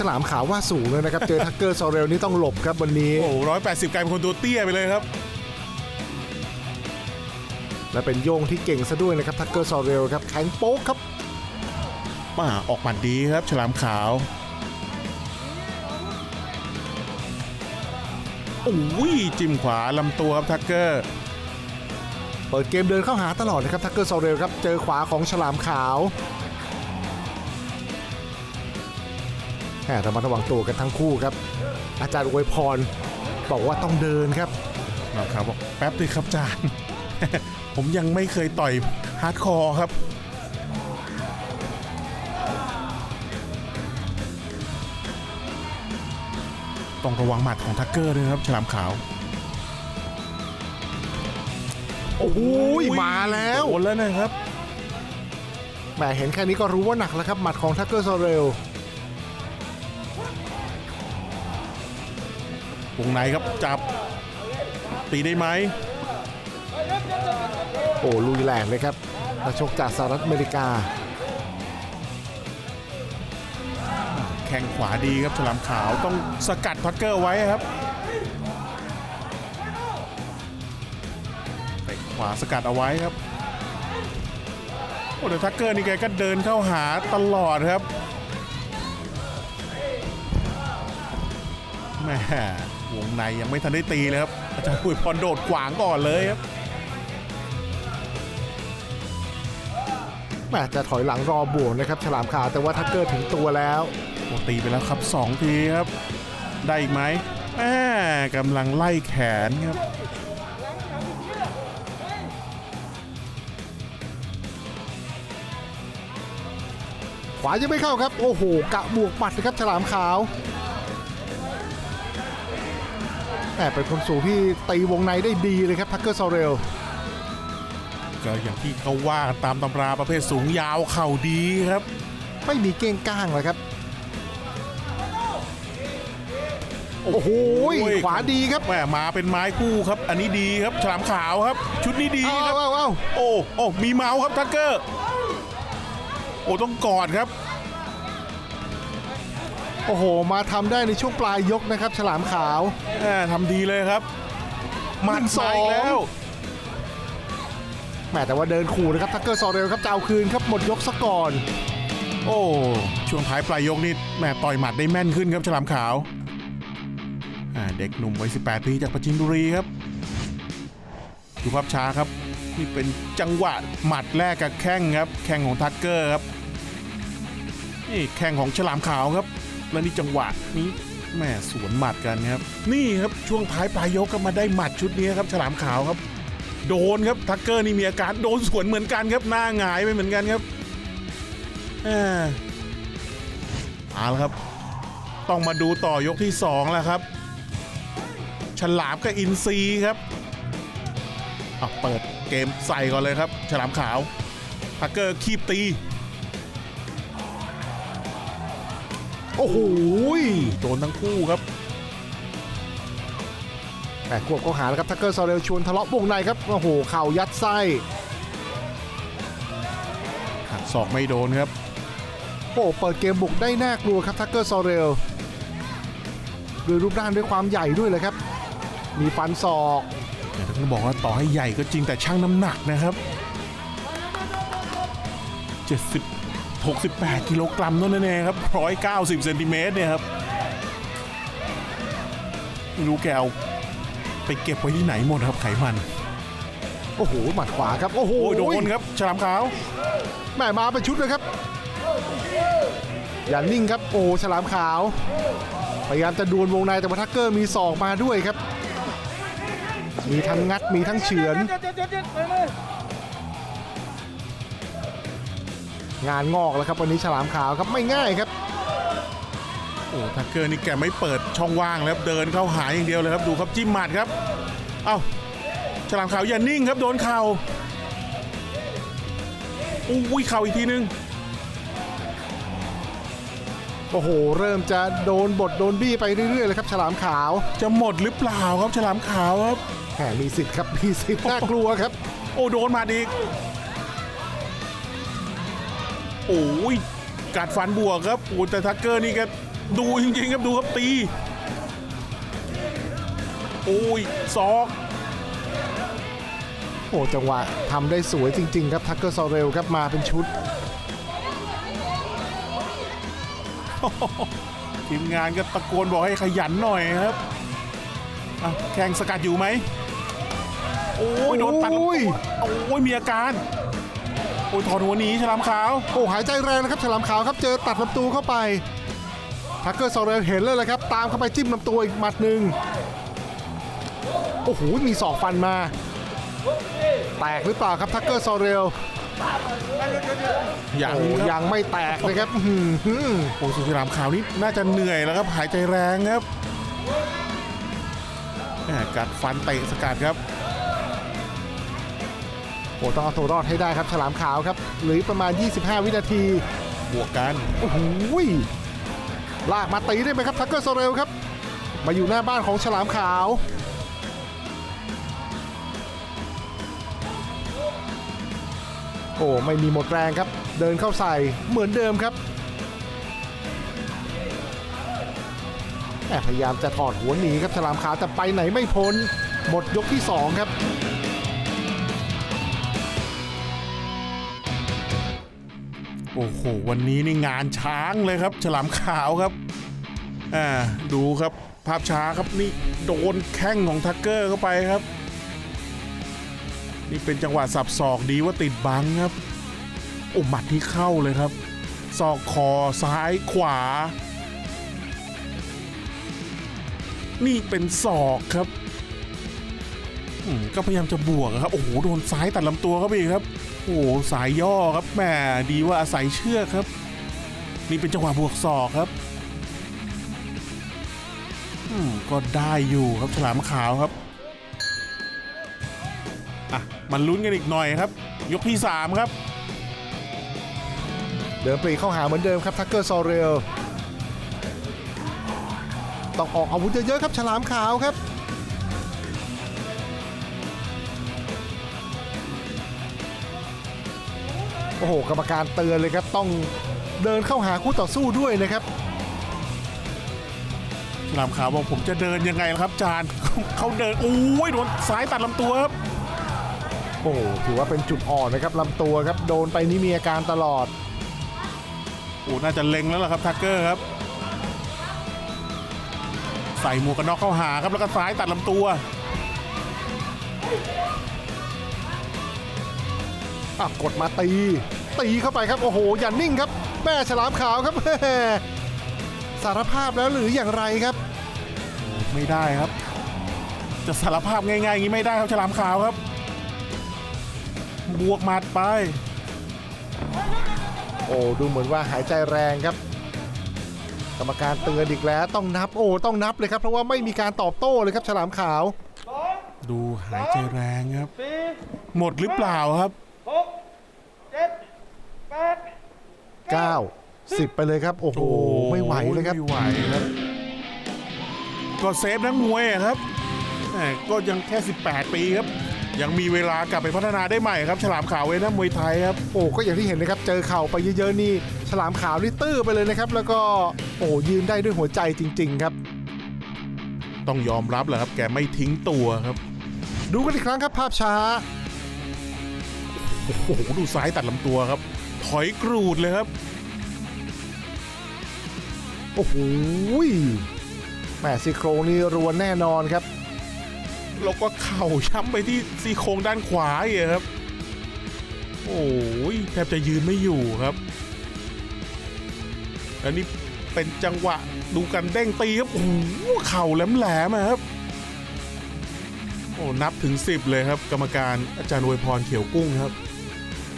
ฉลามขาวว่าสูงเลยนะครับ เจอทักเกอร์ซอเรลนี่ต้องหลบครับวันนี้ โอ้ร้อยแปดสิบกลายเป็นคนตัวเตี้ยไปเลยครับ และเป็นโยงที่เก่งซะด้วยนะครับทักเกอร์ซอเรลครับแข็งโป๊กครับมาออกหมัดดีครับ ฉลามขาวโอ้ยจิ้มขวาลำตัวครับทักเกอร์เปิดเกมเดินเข้าหาตลอดนะครับทักเกอร์ซอเรลครับเจอขวาของฉลามขาว แหมระมัดระวังตัวกันทั้งคู่ครับ อาจารย์อวยพรบอกว่าต้องเดินครับฉลามขาวบอกแป๊บนึงครับจานผมยังไม่เคยต่อยฮาร์ดคอร์ครับต้องระวังหมัดของทักเกอร์ด้วยนะครับฉลามขาว โอ้โหมาแล้วโดนแล้วนะครับแหมเห็นแค่นี้ก็รู้ว่าหนักแล้วครับหมัดของทักเกอร์ซอเรล วงในครับจับตีได้ไหมโอ้ลุยแหลกเลยครับนักชกจากสหรัฐอเมริกา แข้งขวาดีครับฉลามขาวต้องสกัดทักเกอร์ไว้ครับเตะขวาสกัดเอาไว้ครับโอ้แต่ทักเกอร์นี่แกก็เดินเข้าหาตลอดครับแม่ วงในยังไม่ทันได้ตีเลยครับอาจารย์ปุยพรโดดขวางก่อนเลยครับแหมจะถอยหลังรอบวกนะครับฉลามขาวแต่ว่าทักเกอร์ถึงตัวแล้วโอ้ตีไปแล้วครับสองทีครับ ได้อีกไหมแม่กำลังไล่แขนครับขวายังไม่เข้าครับ โอ้โห กะบวกหมัดนะครับฉลามขาว แหมเป็นคนสูงที่ตีวงในได้ดีเลยครับทักเกอร์ซอเรลก็อย่างที่เขาว่ากันตามตำราประเภทสูงยาวเข่าดีครับ ไม่มีเก้งก้างเลยครับ โอ้โหขวาดีครับแหมมาเป็นไม้คู่ครับ อันนี้ดีครับฉลามขาวครับ ชุดนี้ดีเอาครับเอาเอาโอ้โอ้มีเมาส์ครับทักเกอร์โอ้ต้องกอดครับ โอ้โห มาทำได้ในช่วงปลายยกนะครับ ฉลามขาวแหมทำดีเลยครับหมัดหนึ่งสองมาอีกแล้ว แหมแต่ว่าเดินขู่นะครับทักเกอร์ซอเรลครับจะเอาคืนครับหมดยกซะก่อน โอ้ช่วงท้ายปลายยกนี่แหมต่อยหมัดได้แม่นขึ้นครับฉลามขาวอ่าเด็กหนุ่มวัย18 ปีจากปราจินบุรีครับดูภาพช้าครับนี่เป็นจังหวะหมัดแรกกับแข้งครับแข้งของทักเกอร์ครับนี่แข้งของฉลามขาวครับ แล้วนี่จังหวะนี้แม่สวนหมัดกันครับ นี่ครับช่วงท้ายปลายยกก็มาได้หมัดชุดนี้ครับฉลามขาวครับ โดนครับทักเกอร์นี่มีอาการโดนสวนเหมือนกันครับหน้าหงายไปเหมือนกันครับอ่าเอาละครับ ต้องมาดูต่อยกที่สองแล้วครับ ฉลามกับอินซีครับเอาเปิดเกมใส่ก่อนเลยครับ ฉลามขาวทักเกอร์คีบตี โอ้โหโดนทั้งคู่ครับแต่ควบเข้าหาแล้วครับทักเกอร์ซอเรลชวนทะเลาะวงในครับโอ้โหเข่ายัดไส้หักศอกไม่โดนครับโอ้เปิดเกมบุกได้น่ากลัวครับทักเกอร์ซอเรลด้วยรูปร่างด้วยความใหญ่ด้วยเลยครับ มีฟันศอกแต่ต้องบอกว่าต่อให้ใหญ่ก็จริงแต่ช่างน้ำหนักนะครับ70 68 กิโลกรัมเท่านั่นเองครับ 190 เซนติเมตรเนี่ยครับไม่รู้แกเอาไปเก็บไว้ที่ไหนหมดครับไขมัน โอ้โห หมัดขวาครับ โอ้โหโอ้ยโดนครับ ฉลามขาว แม่มาเป็นชุดเลยครับ อย่านิ่งครับ โอ้โหฉลามขาว พยายามจะดวลวงในแต่ว่าทักเกอร์มีศอกมาด้วยครับ มีทั้งงัด มีทั้งเฉือน งานงอกแล้วครับวันนี้ฉลามขาวครับไม่ง่ายครับโอ้ทักเกอร์นี่แกไม่เปิดช่องว่างแล้วครับเดินเข้าหาอย่างเดียวเลยครับดูครับจิ้มหมัดครับ เอ้าฉลามขาวอย่านิ่งครับโดนเข่าอุ้ยเข่าอีกทีนึงโอ้โห เริ่มจะโดนบทโดนบี้ไปเรื่อยๆเลยครับ ฉลามขาวจะหมดหรือเปล่าครับ ฉลามขาวครับแหมมีสิทธิ์ครับมีสิทธิ์น่ากลัวครับ โอ้โดนหมาอีก โอ้ยกัดฟันบวกครับโอ้แต่ทักเกอร์นี่ก็ดูจริงๆครับดูครับตี โอ้ยศอกโอ้จังหวะทำได้สวยจริง ๆ ครับทักเกอร์ซอเรลครับมาเป็นชุดทีมงานก็ตะโกนบอกให้ขยันหน่อยครับอะแข่งสกัดอยู่ไหม โอ้ยโดนตัดลำโอ้ตัวยโอ้ยมีอาการ โอ้ยถอนหัวหนีฉลามขาว โอ้หายใจแรงนะครับฉลามขาวครับเจอตัดลำตัวเข้าไปทักเกอร์ซอเรลเห็นเลยแหละครับ ตามเข้าไปจิ้มลำตัวอีกหมัดหนึ่งโอ้โหมีศอกฟันมา แตกหรือเปล่าครับทักเกอร์ซอเรลอย่างโอ้ครับยังไม่แตกนะครับอื้อหือโอ้สุฉลามขาวนี่น่าจะเหนื่อยแล้วครับหายใจแรงครับแหม่กัดฟันเตะสกัดครับ โอ้ต้องเอาตัวรอดให้ได้ครับฉลามขาวครับหลือประมาณ 25 วินาที บวกกันโอ้โหยลากมาตีได้ไหมครับทักเกอร์โซเรลครับ มาอยู่หน้าบ้านของฉลามขาวโอ้ไม่มีหมดแรงครับ เดินเข้าใส่เหมือนเดิมครับแอบพยายามจะถอดหัวหนีครับฉลามขาวแต่ไปไหนไม่พ้น หมดยกที่ 2 ครับ โอ้โหวันนี้นี่งานช้างเลยครับ ฉลามขาวครับอ่าดูครับภาพช้าครับนี่โดนแข้งของทักเกอร์เข้าไปครับ นี่เป็นจังหวะสับศอกดีว่าติดบังครับโอ้หมัดที่เข้าเลยครับศอกคอซ้ายขวา นี่เป็นศอกครับอืมก็พยายามจะบวกครับโอ้โหโดนซ้ายตัดลำตัวเข้าไปครับ โอ้สายย่อครับแหมดีว่าอาศัยเชือกครับ นี่เป็นจังหวะบวกศอกครับอืมก็ได้อยู่ครับฉลามขาวครับอะมันลุ้นกันอีกหน่อยครับ ยกที่ 3 ครับ เดินปรีเข้าหาเหมือนเดิมครับทักเกอร์ซอเรลต้องออกอาวุธเยอะๆครับฉลามขาวครับ อ้โหกรรมการเตือนเลยครับต้องเดินเข้าหาคู่ต่อสู้ด้วยนะครับฉลามขาวบอกผมจะเดินยังไงล่ะครับจาน เขาเดินโอ้ยโดนซ้ายตัดลำตัวครับโอ้โหถือว่าเป็นจุดอ่อนนะครับลำตัวครับโดนไปนี่มีอาการตลอด โอ้น่าจะเล็งแล้วล่ะครับทักเกอร์ครับ ใส่หมวกกันน็อกเข้าหาครับแล้วก็ซ้ายตัดลำตัว อะกดมาตี ตีเข้าไปครับ โอ้โห อย่านิ่งครับ แม่ฉลามขาวครับสารภาพแล้วหรืออย่างไรครับ ไม่ได้ครับ จะสารภาพง่ายๆอย่างนี้ไม่ได้ครับฉลามขาวครับ บวกหมัดไป โอ้ดูเหมือนว่าหายใจแรงครับ กรรมการเตือนอีกแล้วต้องนับโอ้ต้องนับเลยครับ เพราะว่าไม่มีการตอบโต้เลยครับ ฉลามขาว ดูหายใจแรงครับ หมดหรือเปล่าครับ หกเจ็ดแปด 9 10 ไปเลยครับ โอ้โห ไม่ไหวเลยครับ ไม่ไหวครับ ก็เซฟนักมวยอะครับแหมก็ยังแค่ 18 ปีครับ ยังมีเวลากลับไปพัฒนาได้ใหม่ครับ ฉลามขาวเว้ยนะมวยไทยครับ โอ้ก็อย่างที่เห็นนะครับ เจอเข่าไปเยอะๆนี่ ฉลามขาวนี่ตื้อไปเลยนะครับ แล้วก็โอ้ยืนได้ด้วยหัวใจจริง ๆ ครับ ต้องยอมรับแหละครับ แกไม่ทิ้งตัวครับ ดูกันอีกครั้งครับภาพช้า โอ้โห ดูซ้ายตัดลำตัวครับ ถอยกรูดเลยครับ โอ้โหแม่ซี่โครงนี่รวนแน่นอนครับ แล้วก็เข่าย้ำไปที่ซี่โครงด้านขวาอีกครับ โอ้ยแทบจะยืนไม่อยู่ครับแล้วนี่เป็นจังหวะดูกันเด้งตีครับโอ้โหเข่าแหลมๆอะครับโอ้นับถึง 10 เลยครับ กรรมการอาจารย์อวยพรเขียวกุ้งครับ